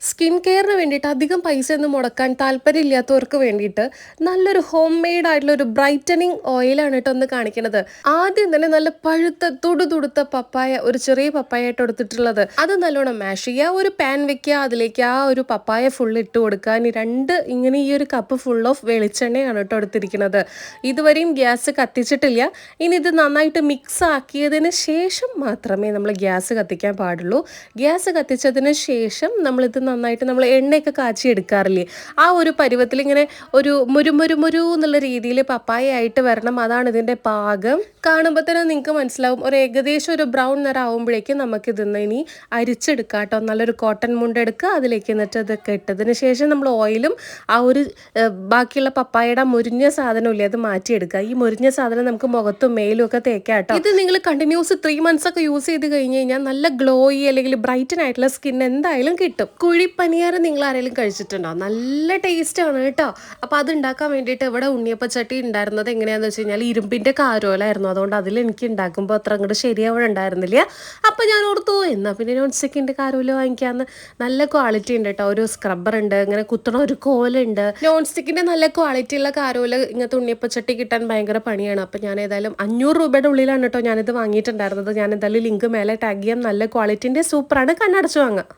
Skin കെയറിന് വേണ്ടിയിട്ട് അധികം പൈസ ഒന്നും മുടക്കാൻ താല്പര്യമില്ലാത്തവർക്ക് വേണ്ടിയിട്ട് നല്ലൊരു ഹോം മെയ്ഡ് ആയിട്ടുള്ള ഒരു ബ്രൈറ്റനിങ് ഓയിലാണ് കേട്ടോ ഒന്ന് കാണിക്കുന്നത്. ആദ്യം തന്നെ നല്ല പഴുത്ത തൊടു തൊടുത്ത പപ്പായ ഒരു ചെറിയ പപ്പായ ആയിട്ട് എടുത്തിട്ടുള്ളത്. അത് നല്ലോണം മാഷ് ചെയ്യുക. ഒരു പാൻ വെക്കുക. അതിലേക്ക് ആ ഒരു പപ്പായ ഫുൾ ഇട്ട് കൊടുക്കുക. ഇനി രണ്ട് ഇങ്ങനെ ഈ ഒരു കപ്പ് ഫുൾ ഓഫ് വെളിച്ചെണ്ണയാണ് കേട്ടോ എടുത്തിരിക്കുന്നത്. ഇതുവരെയും ഗ്യാസ് കത്തിച്ചിട്ടില്ല. ഇനി ഇത് നന്നായിട്ട് മിക്സ് ആക്കിയതിന് ശേഷം മാത്രമേ നമ്മൾ ഗ്യാസ് കത്തിക്കാൻ പാടുള്ളൂ. ഗ്യാസ് കത്തിച്ചതിന് ശേഷം നമ്മളിത് നന്നായിട്ട് നമ്മൾ എണ്ണയൊക്കെ കാച്ചി എടുക്കാറില്ലേ? ആ ഒരു പരുവത്തിൽ ഇങ്ങനെ ഒരു മുരു മുരു മുരു എന്നുള്ള രീതിയിൽ പപ്പായ ആയിട്ട് വരണം. അതാണ് ഇതിന്റെ പാകം. കാണുമ്പോൾ തന്നെ നിങ്ങൾക്ക് മനസ്സിലാവും. ഒരു ഏകദേശം ഒരു ബ്രൗൺ നിറം നമുക്ക് ഇതിന്ന് ഇനി അരിച്ചെടുക്കാം കേട്ടോ. നല്ലൊരു കോട്ടൺ മുണ്ട് എടുക്കുക അതിലേക്ക് എന്നിട്ട് ഇതൊക്കെ ഇട്ടതിന് ശേഷം നമ്മൾ ഓയിലും ആ ഒരു ബാക്കിയുള്ള പപ്പായയുടെ മുരിഞ്ഞ സാധനമില്ലേ അത് മാറ്റിയെടുക്കുക. ഈ മുരിഞ്ഞ സാധനം നമുക്ക് മുഖത്തും മേലും ഒക്കെ തേക്കാം കേട്ടോ. ഇത് നിങ്ങൾ കണ്ടിന്യൂസ് ത്രീ മന്ത്സ് ഒക്കെ യൂസ് ചെയ്ത് കഴിഞ്ഞ് കഴിഞ്ഞാൽ നല്ല ഗ്ലോയി അല്ലെങ്കിൽ ബ്രൈറ്റൻ ആയിട്ടുള്ള സ്കിൻ എന്തായാലും കിട്ടും. കുഴിപ്പനിയാരം നിങ്ങൾ ആരെങ്കിലും കഴിച്ചിട്ടുണ്ടോ? നല്ല ടേസ്റ്റാണ് കേട്ടോ. അപ്പോൾ അത് ഉണ്ടാക്കാൻ വേണ്ടിയിട്ട് ഇവിടെ ഉണ്ണിയപ്പച്ചട്ടി ഉണ്ടായിരുന്നത് എങ്ങനെയാണെന്ന് വെച്ച് കഴിഞ്ഞാൽ ഇരുമ്പിന്റെ കാരോലായിരുന്നു. അതുകൊണ്ട് അതിൽ എനിക്ക് ഉണ്ടാക്കുമ്പോൾ അത്ര അങ്ങോട്ട് ശരിയാവിടെ ഉണ്ടായിരുന്നില്ല. അപ്പോൾ ഞാൻ ഓർത്തു എന്നാൽ പിന്നെ നോൺ സ്റ്റിക്കിന്റെ കാരോല വാങ്ങിക്കാമെന്ന് നല്ല ക്വാളിറ്റി ഉണ്ട് കേട്ടോ. ഒരു സ്ക്രബ്ബർ ഉണ്ട് ഇങ്ങനെ കുത്തണ ഒരു കോലുണ്ട് നോൺ സ്റ്റിക്കിന്റെ നല്ല ക്വാളിറ്റി ഉള്ള കാരോല ഇങ്ങനത്തെ ഉണ്ണിയപ്പച്ചട്ടി കിട്ടാൻ ഭയങ്കര പണിയാണ്. അപ്പോൾ ഞാൻ ഏതായാലും അഞ്ഞൂറ് രൂപയുടെ ഉള്ളിലാണ് കേട്ടോ ഞാനിത് വാങ്ങിയിട്ടുണ്ടായിരുന്നത്. ഞാൻ എന്തായാലും ലിങ്ക് മേലെ ടാഗ് ചെയ്യാം. നല്ല ക്വാളിറ്റിന്റെ സൂപ്പറാണ് കണ്ണടച്ച് വാങ്ങാം.